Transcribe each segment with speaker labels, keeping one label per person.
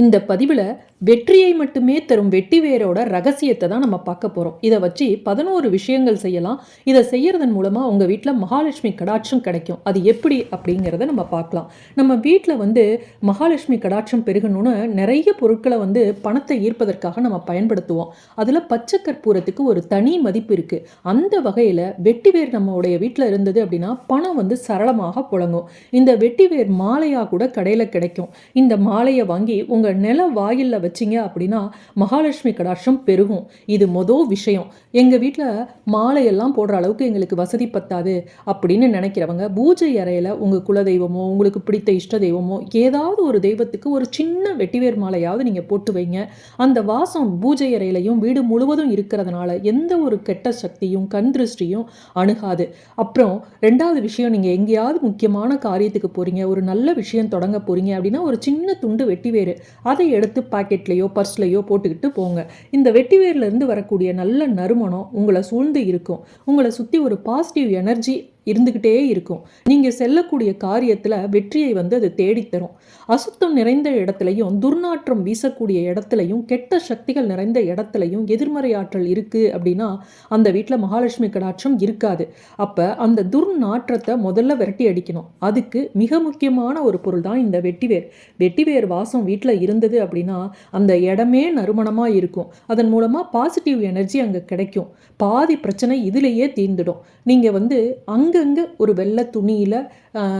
Speaker 1: இந்த பதிவில் வெற்றியை மட்டுமே தரும் வெட்டி வேரோட ரகசியத்தை தான் நம்ம பார்க்க போகிறோம் இதை வச்சு பதினோரு விஷயங்கள் செய்யலாம். இதை செய்யறதன் மூலமாக உங்கள் வீட்டில் மகாலட்சுமி கடாட்சம் கிடைக்கும். அது எப்படி அப்படிங்கிறத நம்ம பார்க்கலாம். நம்ம வீட்டில் வந்து மகாலட்சுமி கடாட்சம் பெருகணும்னு நிறைய பொருட்களை வந்து பணத்தை ஈர்ப்பதற்காக நம்ம பயன்படுத்துவோம். அதில் பச்சை கற்பூரத்துக்கு ஒரு தனி மதிப்பு இருக்குது அந்த வகையில் வெட்டிவேர் நம்மளுடைய வீட்டில் இருந்தது அப்படின்னா பணம் வந்து சரளமாக புழங்கும். இந்த வெட்டிவேர் மாலையாக கூட கடையில் கிடைக்கும். இந்த மாலையை வாங்கி உங்கள் நில வாயிலில் வச்சிங்க அப்படின்னா மகாலட்சுமி கடாட்சம் பெருகும். இது மொதல் விஷயம். எங்கள் வீட்டில் மாலையெல்லாம் போடுற அளவுக்கு எங்களுக்கு வசதி பத்தாது அப்படின்னு நினைக்கிறவங்க பூஜை அறையில் உங்கள் குலதெய்வமோ உங்களுக்கு பிடித்த இஷ்ட தெய்வமோ ஏதாவது ஒரு தெய்வத்துக்கு ஒரு சின்ன வெட்டிவேர் மாலையாவது நீங்கள் போட்டு வைங்க. அந்த வாசம் பூஜை அறையிலையும் வீடு முழுவதும் இருக்கிறதுனால எந்த ஒரு கெட்ட சக்தியும் கண் திருஷ்டியும் அணுகாது. அப்புறம் ரெண்டாவது விஷயம் நீங்கள் எங்கேயாவது முக்கியமான காரியத்துக்கு போகிறீங்க ஒரு நல்ல விஷயம் தொடங்க போகிறீங்க அப்படின்னா ஒரு சின்ன துண்டு வெட்டிவேர். அதை எடுத்து பாக்கெட்லேயோ பர்ஸ்லேயோ போட்டுக்கிட்டு போங்க. இந்த வெட்டிவேர்லேருந்து வரக்கூடிய நல்ல நறுமணம் உங்களை சூழ்ந்து இருக்கும். உங்களை சுற்றி ஒரு பாசிட்டிவ் எனர்ஜி இருந்துக்கிட்டே இருக்கும். நீங்கள் செல்லக்கூடிய காரியத்தில் வெற்றியை வந்து அது தேடித்தரும் அசுத்தம் நிறைந்த இடத்துலையும் துர்நாற்றம் வீசக்கூடிய இடத்துலையும் கெட்ட சக்திகள் நிறைந்த இடத்துலையும் எதிர்மறை ஆற்றல் இருக்குது அப்படின்னா அந்த வீட்டில் மகாலட்சுமி கடாட்சம் இருக்காது. அப்போ அந்த துர்நாற்றத்தை முதல்ல விரட்டி அடிக்கணும். அதுக்கு மிக முக்கியமான ஒரு பொருள் தான் இந்த வெட்டிவேர். வெட்டிவேர் வாசம் வீட்டில் இருந்தது அப்படின்னா அந்த இடமே நறுமணமாக இருக்கும். அதன் மூலமாக பாசிட்டிவ் எனர்ஜி அங்கே கிடைக்கும். பாதி பிரச்சனை இதிலேயே தீர்ந்துடும். நீங்கள் வந்து அங்கங்கே ஒரு வெள்ளை துணியில்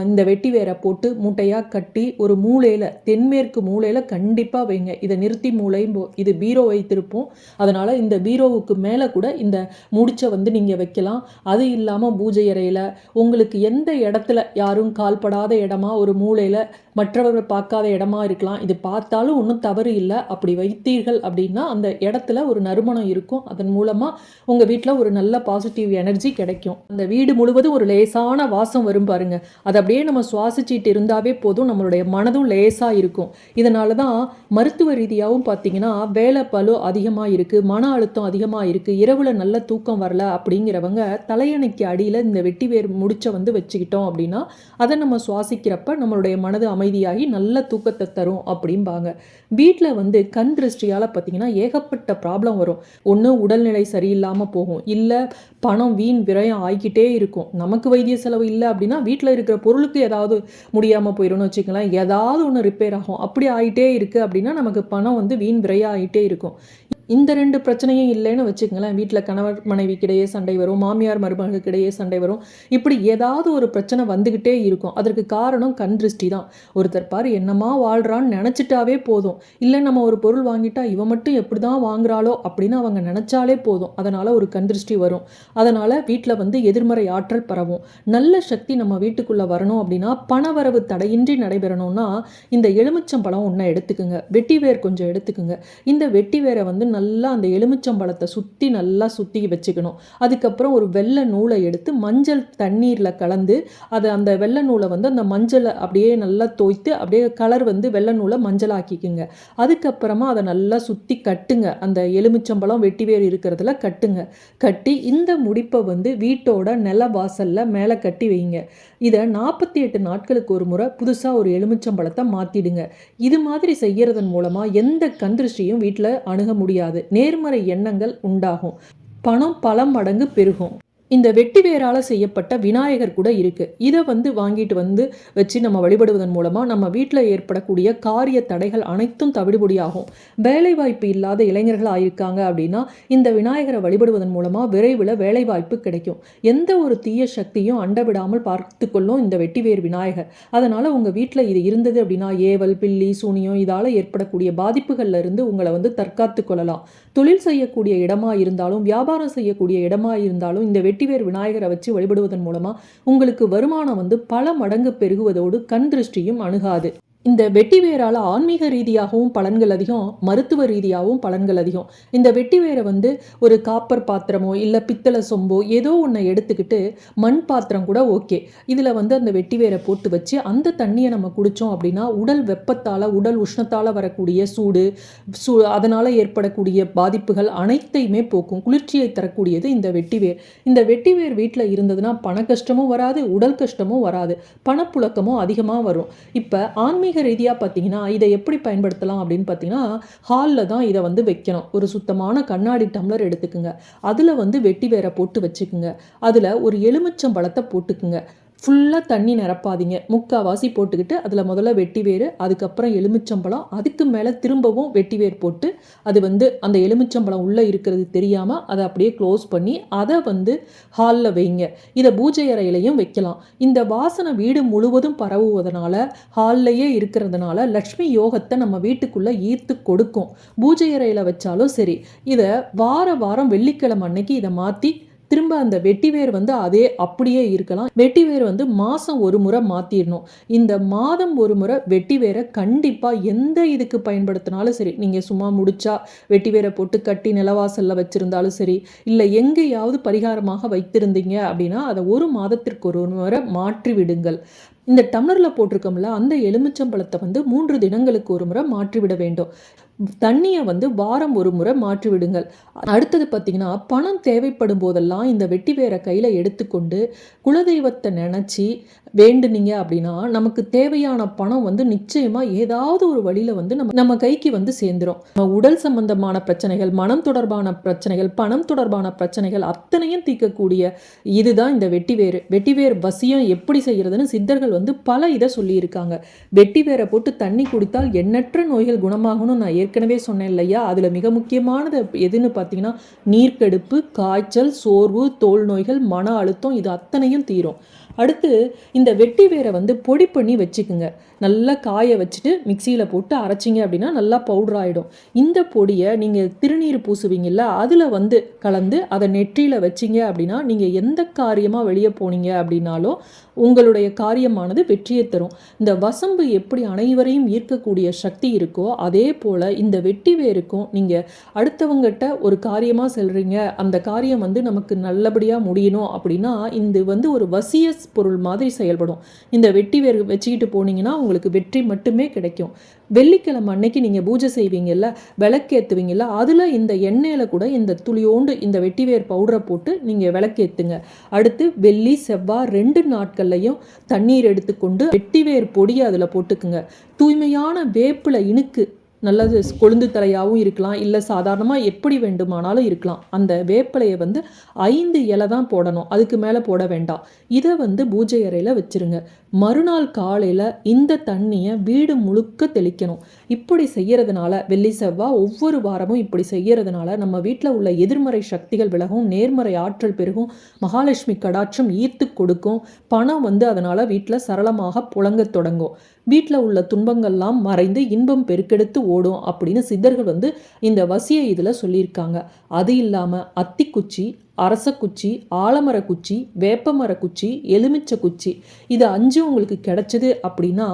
Speaker 1: இந்த வெட்டி வேரை போட்டு மூட்டையாக கட்டி ஒரு மூலையில் தென்மேற்கு மூலையில் கண்டிப்பாக வைங்க. இதை நிறுத்தி மூளையும் போ- இது பீரோ வைத்திருப்போம். அதனால் இந்த பீரோவுக்கு மேலே கூட இந்த முடிச்சை வந்து நீங்கள் வைக்கலாம். அது இல்லாமல் பூஜை அறையில் உங்களுக்கு எந்த இடத்துல யாரும் கால்படாத இடமா ஒரு மூலையில் மற்றவர்கள் பார்க்காத இடமா இருக்கலாம். இது பார்த்தாலும் ஒன்றும் தவறு இல்லை. அப்படி வைத்தீர்கள் அப்படின்னா அந்த இடத்துல ஒரு நறுமணம் இருக்கும். அதன் மூலமாக உங்கள் வீட்டில் ஒரு நல்ல பாசிட்டிவ் எனர்ஜி கிடைக்கும். அந்த வீடு முழுவதும் ஒரு லேசான வாசம் வரும் பாருங்க. அது அப்படியே நம்ம சுவாசிச்சிட்டு இருந்தாவே போதும். நம்மளுடைய மனதும் லேசாக இருக்கும். இதனால தான் மருத்துவ ரீதியாகவும் பார்த்தீங்கன்னா வேலை பலு அதிகமாக இருக்குது மன அழுத்தம் அதிகமாக இருக்குது இரவில் நல்ல தூக்கம் வரல அப்படிங்கிறவங்க தலையணைக்கு அடியில் இந்த வெட்டி வேர் முடிச்ச வந்து வச்சுக்கிட்டோம் அப்படின்னா அதை நம்ம சுவாசிக்கிறப்ப நம்மளுடைய மனது அமைதியாகி நல்ல தூக்கத்தை தரும் அப்படிம்பாங்க. வீட்டில் வந்து கண் திருஷ்டியால் பார்த்தீங்கன்னா ஏகப்பட்ட ப்ராப்ளம் வரும். ஒன்று உடல்நிலை சரியில்லாமல் போகும். இல்லை பணம் வீண் விரயம் ஆகிக்கிட்டே இருக்கும். நமக்கு வைத்திய செலவு இல்லை அப்படின்னா வீட்டில் இருக்கிற பொருளுக்கு ஏதாவது முடியாமல் போயிடும்னு வச்சுக்கலாம் ஏதாவது ஒன்று ரிப்பேர் ஆகும். அப்படி ஆகிட்டே இருக்குது அப்படின்னா நமக்கு பணம் வந்து வீண் விரையாகிட்டே ஆகிட்டே இருக்கும். இந்த ரெண்டு பிரச்சனையும் இல்லைன்னு வச்சுக்கங்களேன். வீட்டில் கணவர் மனைவிக்கிடையே சண்டை வரும் மாமியார் மருமகளுக்கிடையே சண்டை வரும். இப்படி ஏதாவது ஒரு பிரச்சனை வந்துக்கிட்டே இருக்கும். அதற்கு காரணம் கண் திருஷ்டி தான். ஒருத்தர் பாரு என்னமா வாழ்கிறான்னு நினச்சிட்டாவே போதும். இல்லை நம்ம ஒரு பொருள் வாங்கிட்டா இவன் மட்டும் எப்படி தான் வாங்குறாளோ அப்படின்னு அவங்க நினச்சாலே போதும். அதனால் ஒரு கண் திருஷ்டி வரும். அதனால் வீட்டில் வந்து எதிர்மறை ஆற்றல் பரவும். நல்ல சக்தி நம்ம வீட்டுக்குள்ளே வரணும் அப்படின்னா பணவரவு தடையின்றி நடைபெறணும்னா இந்த எலுமிச்சம்பழம் ஒன்றை எடுத்துக்குங்க. வெட்டி வேர் கொஞ்சம் எடுத்துக்குங்க. இந்த வெட்டி வேரை வந்து நல்ல நல்லா அந்த எலுமிச்சம்பழத்தை சுற்றி நல்லா சுற்றி வச்சுக்கணும். அதுக்கப்புறம் ஒரு வெள்ளை நூலை எடுத்து மஞ்சள் தண்ணீரில் கலந்து அதை அந்த வெள்ளை நூலை வந்து அந்த மஞ்சளை அப்படியே நல்லா தோய்த்து அப்படியே கலர் வந்து வெள்ளை நூலை மஞ்சளாக்கிக்குங்க. அதுக்கப்புறமா அதை நல்லா சுற்றி கட்டுங்க. அந்த எலுமிச்சம்பழம் வெட்டிவேர் இருக்கிறதுல கட்டுங்க. கட்டி இந்த முடிப்பை வந்து வீட்டோட நில வாசலில் மேலே கட்டி வைங்க. இதை நாற்பத்தி எட்டு நாட்களுக்கு ஒரு முறை புதுசாக ஒரு எலுமிச்சம்பழத்தை மாற்றிடுங்க இது மாதிரி செய்யறதன் மூலமாக எந்த கந்திருஷ்டியும் வீட்டில் அணுக முடியாது. நேர்மறை எண்ணங்கள் உண்டாகும். பணம் பல மடங்கு பெருகும். இந்த வெட்டி வேரால் செய்யப்பட்ட விநாயகர் கூட இருக்குது இதை வந்து வாங்கிட்டு வந்து வச்சு நம்ம வழிபடுவதன் மூலமாக நம்ம வீட்டில் ஏற்படக்கூடிய காரிய தடைகள் அனைத்தும் தவிடுபடியாகும். வேலைவாய்ப்பு இல்லாத இளைஞர்கள் ஆயிருக்காங்க அப்படின்னா இந்த விநாயகரை வழிபடுவதன் மூலமாக விரைவில் வேலைவாய்ப்பு கிடைக்கும். எந்த ஒரு தீய சக்தியும் அண்டவிடாமல் பார்த்துக்கொள்ளும் பார்த்து கொள்ளும் இந்த வெட்டிவேர் விநாயகர். அதனால் உங்கள் வீட்டில் இது இருந்தது அப்படின்னா ஏவல் பில்லி சூனியம் இதால் ஏற்படக்கூடிய பாதிப்புகள்ல இருந்து உங்களை வந்து தற்காத்து கொள்ளலாம். தொழில் செய்யக்கூடிய இடமா இருந்தாலும் வியாபாரம் செய்யக்கூடிய இடமா இருந்தாலும் இந்த வெட்டிவேர் விநாயகரை வச்சு வழிபடுவதன் மூலமாக உங்களுக்கு வருமானம் வந்து பல மடங்கு பெருகுவதோடு கண் திருஷ்டியும் அணுகாது. இந்த வெட்டிவேரால் ஆன்மீக ரீதியாகவும் பலன்கள் அதிகம் மருத்துவ ரீதியாகவும் பலன்கள் அதிகம். இந்த வெட்டி வேரை வந்து ஒரு காப்பர் பாத்திரமோ இல்லை பித்தளை சொம்போ ஏதோ ஒன்றை எடுத்துக்கிட்டு மண் பாத்திரம் கூட ஓகே. இதில் வந்து அந்த வெட்டி வேரை போட்டு வச்சு அந்த தண்ணியை நம்ம குடித்தோம் அப்படின்னா உடல் வெப்பத்தால் உடல் உஷ்ணத்தால் வரக்கூடிய சூடு சூ அதனால் ஏற்படக்கூடிய பாதிப்புகள் அனைத்தையுமே போக்கும் குளிர்ச்சியை தரக்கூடியது இந்த வெட்டிவேர். இந்த வெட்டிவேர் வீட்டில் இருந்ததுன்னா பண கஷ்டமும் வராது உடல் கஷ்டமும் வராது பணப்புழக்கமும் அதிகமாக வரும். இப்போ ஆன்மீக ஆன்மீக ரீதியாக பார்த்தீங்கன்னா இதை எப்படி பயன்படுத்தலாம் அப்படின்னு பார்த்தீங்கன்னா ஹாலில் தான் இதை வந்து வைக்கணும். ஒரு சுத்தமான கண்ணாடி டம்ளர் எடுத்துக்குங்க. அதில் வந்து வெட்டி வேற போட்டு வச்சுக்குங்க. அதில் ஒரு எலுமிச்சம் பழத்தை போட்டுக்குங்க. ஃபுல்லாக தண்ணி நிரப்பாதீங்க. முக்கால்வாசி போட்டுக்கிட்டு அதில் முதல்ல வெட்டி வேர் அதுக்கப்புறம் எலுமிச்சம்பழம் அதுக்கு மேலே திரும்பவும் வெட்டி வேர் போட்டு அது வந்து அந்த எலுமிச்சம்பழம் உள்ளே இருக்கிறது தெரியாமல் அதை அப்படியே க்ளோஸ் பண்ணி அதை வந்து ஹாலில் வைங்க. இதை பூஜை அறையிலையும் வைக்கலாம். இந்த வாசனை வீடு முழுவதும் பரவுவதனால ஹால்லையே இருக்கிறதுனால லக்ஷ்மி யோகத்தை நம்ம வீட்டுக்குள்ளே ஈர்த்து கொடுக்கும். பூஜை அறையில் வச்சாலும் சரி. இதை வார வாரம் வெள்ளிக்கிழமை அன்னைக்கு இதை மாற்றி திரும்ப அந்த வெட்டிவேர் வந்து அதே அப்படியே இருக்கலாம். வெட்டிவேர் வந்து மாதம் ஒரு முறை மாற்றிடணும் இந்த மாதம் ஒரு முறை வெட்டிவேரை கண்டிப்பாக எந்த இதுக்கு பயன்படுத்தினாலும் சரி நீங்கள் சும்மா முடிச்சா வெட்டிவேரை போட்டு கட்டி நிலவாசலில் வச்சுருந்தாலும் சரி இல்லை எங்கேயாவது பரிகாரமாக வைத்திருந்தீங்க அப்படின்னா அதை ஒரு மாதத்திற்கு ஒரு முறை மாற்றி விடுங்கள். இந்த டம்ளரில் போட்டிருக்கோம்ல அந்த எலுமிச்சம்பழத்தை வந்து மூன்று தினங்களுக்கு ஒரு முறை மாற்றிவிட வேண்டும். தண்ணியை வந்து வாரம் ஒரு முறை மாற்றி விடுங்கள் அடுத்தது பார்த்தீங்கன்னா பணம் தேவைப்படும் போதெல்லாம் இந்த வெட்டி வேற கையில் எடுத்துக்கொண்டு குலதெய்வத்தை நினச்சி வேண்டுனீங்க அப்படின்னா நமக்கு தேவையான பணம் வந்து நிச்சயமாக ஏதாவது ஒரு வழியில் வந்து நம்ம நம்ம கைக்கு வந்து சேர்ந்துடும் நம்ம உடல் சம்பந்தமான பிரச்சனைகள் மனம் தொடர்பான பிரச்சனைகள் பணம் தொடர்பான பிரச்சனைகள் அத்தனையும் தீர்க்கக்கூடிய இதுதான் இந்த வெட்டிவேறு வெட்டிவேர் வசியம் எப்படி செய்கிறதுன்னு சித்தர்கள் வந்து வந்து பல இதை சொல்லியிருக்காங்க. வெட்டி வேற போட்டு தண்ணி குடித்தால் எண்ணற்ற நோய்கள் குணமாகணும்னு நான் ஏற்கனவே சொன்னேன் இல்லையா? அதில் மிக முக்கியமானது எதுன்னு பார்த்தீங்கன்னா நீர்க்கடுப்பு காய்ச்சல் சோர்வு தோல் நோய்கள் மன அழுத்தம் இது அத்தனையும் தீரும். அடுத்து இந்த வெட்டி வேரை வந்து பொடி பண்ணி வச்சுக்குங்க. நல்லா காய வச்சுட்டு மிக்சியில் போட்டு அரைச்சிங்க அப்படின்னா நல்லா பவுடர் ஆகிடும் இந்த பொடியை நீங்கள் திருநீர் பூசுவீங்கல்ல அதில் வந்து கலந்து அதை நெற்றியில் வச்சிங்க அப்படின்னா நீங்கள் எந்த காரியமாக வெளியே போனீங்க அப்படின்னாலும் உங்களுடைய காரியமானது வெற்றியை தரும். இந்த வசம்பு எப்படி அனைவரையும் ஈர்க்கக்கூடிய சக்தி இருக்கோ அதே போல் இந்த வெட்டி வேருக்கும் நீங்கள் அடுத்தவங்ககிட்ட ஒரு காரியமாக செல்கிறீங்க அந்த காரியம் வந்து நமக்கு நல்லபடியாக முடியணும் அப்படின்னா இது வந்து ஒரு வசிய பொருள் மாதிரி செயல்படும். இந்த வெட்டி வேர் வச்சுக்கிட்டு போனீங்கன்னா உங்களுக்கு வெற்றி மட்டுமே கிடைக்கும். வெள்ளிக்கிழமை அன்னைக்கு நீங்கள் பூஜை செய்வீங்கல்ல விளக்கேற்றுவீங்கல்ல அதில் இந்த எண்ணெயில் கூட இந்த துளியோண்டு இந்த வெட்டிவேர் பவுடரை போட்டு நீங்கள் விளக்கேற்றுங்க அடுத்து வெள்ளி செவ்வாய் ரெண்டு நாட்கள்லையும் தண்ணீர் எடுத்துக்கொண்டு வெட்டிவேர் பொடியை அதில் போட்டுக்குங்க. தூய்மையான வேப்பிலை இனுக்கு நல்லது கொழுந்து தலையாகவும் இருக்கலாம் இல்லை சாதாரணமாக எப்படி வேண்டுமானாலும் இருக்கலாம். அந்த வேப்பிலையை வந்து ஐந்து இலை தான் போடணும் அதுக்கு மேலே போட வேண்டாம். இதை வந்து பூஜை அறையில் வச்சுருங்க. மறுநாள் காலையில் இந்த தண்ணியை வீடு முழுக்க தெளிக்கணும். இப்படி செய்கிறதுனால வெள்ளி செவ்வாய் ஒவ்வொரு வாரமும் இப்படி செய்கிறதுனால நம்ம வீட்டில் உள்ள எதிர்மறை சக்திகள் விலகும் நேர்மறை ஆற்றல் பெருகும் மகாலட்சுமி கடாட்சம் ஈர்த்து கொடுக்கும் பணம் வந்து அதனால் வீட்டில் சரளமாக புழங்க தொடங்கும். வீட்டில் உள்ள துன்பங்கள்லாம் மறைந்து இன்பம் பெருக்கெடுத்து ஓடும் அப்படின்னு சித்தர்கள் வந்து இந்த வசிய இதில் சொல்லியிருக்காங்க. அது இல்லாமல் அத்திக்குச்சி அரசக்குச்சி ஆலமர குச்சி வேப்பமர குச்சி எலுமிச்சை குச்சி இது அஞ்சு உங்களுக்கு கிடைச்சது அப்படின்னா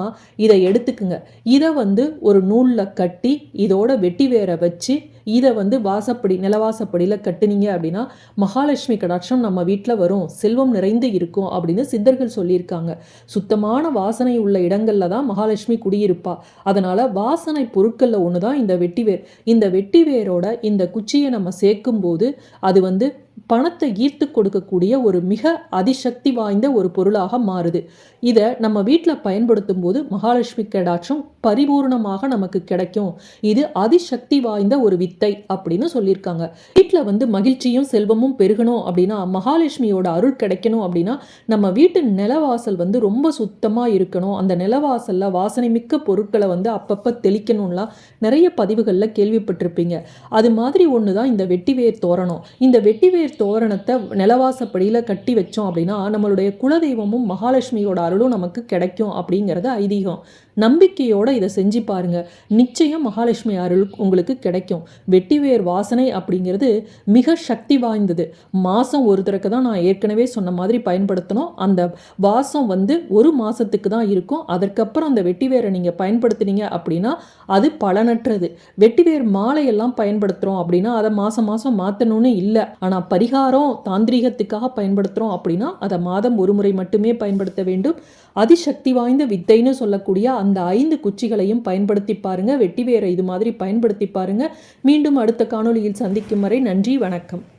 Speaker 1: இதை எடுத்துக்குங்க. இதை வந்து ஒரு நூலில் கட்டி இதோட வெட்டி வேற வச்சு இதை வந்து வாசப்படி நிலவாசப்படியில் கட்டுனீங்க அப்படின்னா மகாலட்சுமி கடாட்சம் நம்ம வீட்டில் வரும். செல்வம் நிறைந்து இருக்கும் அப்படின்னு சித்தர்கள் சொல்லியிருக்காங்க. சுத்தமான வாசனை உள்ள இடங்களில் தான் மகாலட்சுமி குடியிருப்பா. அதனால் வாசனை பொருட்களில் ஒன்று தான் இந்த வெட்டிவேர் இந்த வெட்டிவேரோட இந்த குச்சியை நம்ம சேர்க்கும்போது அது வந்து பணத்தை ஈர்த்து கொடுக்கக்கூடிய ஒரு மிக அதிசக்தி வாய்ந்த ஒரு பொருளாக மாறுது. இதை நம்ம வீட்டில் பயன்படுத்தும் போது மகாலட்சுமி கடாட்சம் பரிபூர்ணமாக நமக்கு கிடைக்கும். இது அதிசக்தி வாய்ந்த ஒரு வித்தை அப்படின்னு சொல்லியிருக்காங்க. வீட்டில் வந்து மகிழ்ச்சியும் செல்வமும் பெருகணும் அப்படின்னா மகாலட்சுமியோட அருள் கிடைக்கணும் அப்படின்னா நம்ம வீட்டு நிலவாசல் வந்து ரொம்ப சுத்தமாக இருக்கணும். அந்த நிலவாசலில் வாசனை மிக்க பொருட்களை வந்து அப்பப்போ தெளிக்கணும்லாம் நிறைய பதிவுகளில் கேள்விப்பட்டிருப்பீங்க. அது மாதிரி ஒன்று தான் இந்த வெட்டிவேர் தோரணம். இந்த வெட்டிவேர் தோரணத்தை நிலவாசப்படியில் கட்டி வச்சோம் அப்படின்னா நம்மளுடைய குலதெய்வமும் மகாலட்சுமியோட அருளும் நமக்கு கிடைக்கும் அப்படிங்கிறது ஐதீகம். நம்பிக்கையோடு இதை செஞ்சு பாருங்க. நிச்சயம் மகாலட்சுமி அருள் உங்களுக்கு கிடைக்கும். வெட்டிவேர் வாசனை அப்படிங்கிறது மிக சக்தி வாய்ந்தது. மாதம் ஒரு தடவை தான் நான் ஏற்கனவே சொன்ன மாதிரி பயன்படுத்தணும். அந்த வாசம் வந்து ஒரு மாதத்துக்கு தான் இருக்கும். அதற்கப்புறம் அந்த வெட்டிவேரை நீங்கள் பயன்படுத்தினீங்க அப்படின்னா அது பலனற்றது. வெட்டிவேர் மாலையெல்லாம் பயன்படுத்துகிறோம் அப்படின்னா அதை மாதம் மாதம் மாற்றணும்னு இல்லை. ஆனால் பரிகாரம் தாந்திரிகத்துக்காக பயன்படுத்துகிறோம் அப்படின்னா அதை மாதம் ஒரு முறை மட்டுமே பயன்படுத்த வேண்டும். அதிசக்தி வாய்ந்த வித்தைன்னு சொல்லக்கூடிய அந்த ஐந்து குச்சிகளையும் பயன்படுத்தி பாருங்க. வெட்டி வேற இது மாதிரி பயன்படுத்தி பாருங்க. மீண்டும் அடுத்த காணொலியில் சந்திக்கும் வரை நன்றி வணக்கம்.